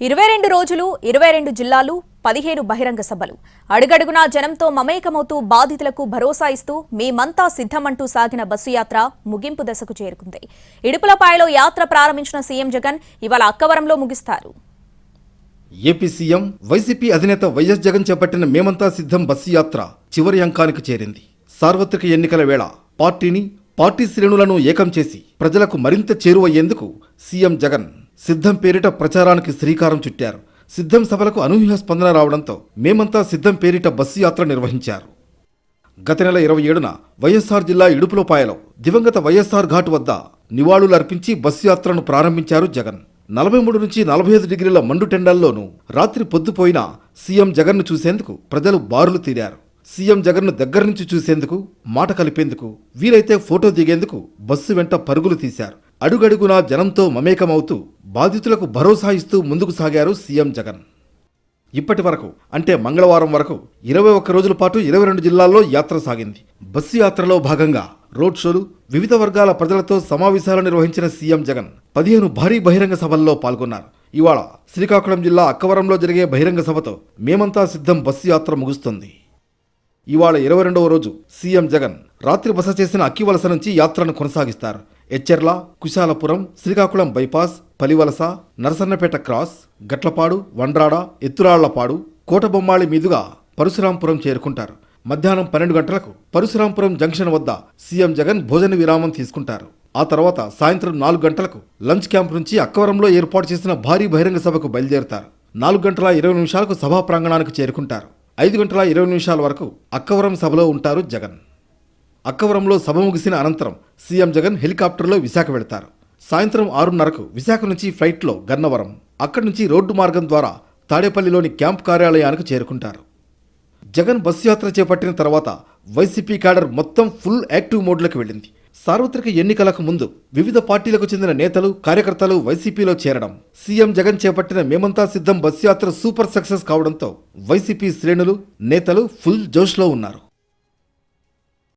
ఇరవై రెండు రోజులు ఇరవై రెండు జిల్లాలు పదిహేను బహిరంగ సభలు. అడుగడుగునా జనంతో మమేకమవుతూ బాధితులకు భరోసా ఇస్తూ మేమంతా సిద్ధమంటూ సాగిన బస్సు యాత్ర ముగింపు దశకు చేరుకుంది. ఇడుపులపాయలో యాత్ర ప్రారంభించిన సీఎం జగన్ ఇవాళ అక్కవరంలో ముగిస్తారు. ఏపీ సీఎం వైసీపీ అధినేత వైఎస్ జగన్ చేపట్టిన మేమంతా సిద్ధం బస్సు యాత్ర చివరి అంకానికి చేరింది. సార్వత్రిక ఎన్నికల వేళ పార్టీని పార్టీ శ్రేణులను ఏకం చేసి ప్రజలకు మరింత చేరువయ్యేందుకు సీఎం జగన్ సిద్ధం పేరిట ప్రచారానికి శ్రీకారం చుట్టారు. సిద్ధం సభలకు అనూహ్య స్పందన రావడంతో మేమంతా సిద్ధం పేరిట బస్సు యాత్ర నిర్వహించారు. గత నెల ఇరవై ఏడున వైఎస్ఆర్ జిల్లా ఇడుపులపాయలో దివంగత వైఎస్ఆర్ ఘాట్ వద్ద నివాళులర్పించి బస్సు యాత్రను ప్రారంభించారు జగన్. నలభై మూడు నుంచి నలభై ఐదు డిగ్రీల మండు టెండల్లోనూ రాత్రి పొద్దుపోయిన సీఎం జగన్ను చూసేందుకు ప్రజలు బారులు తీరారు. సీఎం జగన్ను దగ్గర నుంచి చూసేందుకు మాట కలిపేందుకు వీలైతే ఫోటో దిగేందుకు బస్సు వెంట పరుగులు తీశారు. అడుగడుగునా జనంతో మమేకమవుతూ బాధితులకు భరోసా ఇస్తూ ముందుకు సాగారు సీఎం జగన్. ఇప్పటి వరకు అంటే మంగళవారం వరకు ఇరవై ఒక్క రోజుల పాటు ఇరవై రెండు జిల్లాల్లో యాత్ర సాగింది. బస్సు యాత్రలో భాగంగా రోడ్ షోలు వివిధ వర్గాల ప్రజలతో సమావేశాలు నిర్వహించిన సీఎం జగన్ పదిహేను భారీ బహిరంగ సభల్లో పాల్గొన్నారు. ఇవాళ శ్రీకాకుళం జిల్లా అక్కవరంలో జరిగే బహిరంగ సభతో మేమంతా సిద్ధం బస్సు యాత్ర ముగుస్తుంది. ఇవాళ ఇరవై రెండవ రోజు సీఎం జగన్ రాత్రి బస చేసిన అక్కివలస నుంచి యాత్రను కొనసాగిస్తారు. ఎచ్చెర్ల కుశాలపురం శ్రీకాకుళం బైపాస్ పలివలస నరసన్నపేట క్రాస్ గట్లపాడు వండ్రాడ ఎత్తురాళ్ళపాడు కోటబొమ్మాళి మీదుగా పరశురాంపురం చేరుకుంటారు. మధ్యాహ్నం పన్నెండు గంటలకు పరశురాంపురం జంక్షన్ వద్ద సీఎం జగన్ భోజన విరామం తీసుకుంటారు. ఆ తర్వాత సాయంత్రం నాలుగు గంటలకు లంచ్ క్యాంప్ నుంచి అక్కవరంలో ఏర్పాటు చేసిన భారీ బహిరంగ సభకు బయలుదేరుతారు. నాలుగు గంటల ఇరవై నిమిషాలకు సభా ప్రాంగణానికి చేరుకుంటారు. ఐదు గంటల ఇరవై నిమిషాల వరకు అక్కవరం సభలో ఉంటారు జగన్. అక్కవరంలో సభ ముగిసిన అనంతరం సీఎం జగన్ హెలికాప్టర్లో విశాఖ వెళతారు. సాయంత్రం ఆరున్నరకు విశాఖ నుంచి ఫ్లైట్లో గన్నవరం అక్కడి నుంచి రోడ్డు మార్గం ద్వారా తాడేపల్లిలోని క్యాంప్ కార్యాలయానికి చేరుకుంటారు. జగన్ బస్సు యాత్ర చేపట్టిన తర్వాత వైసీపీ క్యాడర్ మొత్తం ఫుల్ యాక్టివ్ మోడ్లోకి వెళ్ళింది. సార్వత్రిక ఎన్నికలకు ముందు వివిధ పార్టీలకు చెందిన నేతలు కార్యకర్తలు వైసీపీలో చేరడం సీఎం జగన్ చేపట్టిన మేమంతా సిద్ధం బస్సు యాత్ర సూపర్ సక్సెస్ కావడంతో వైసీపీ శ్రేణులు నేతలు ఫుల్ జోష్లో ఉన్నారు.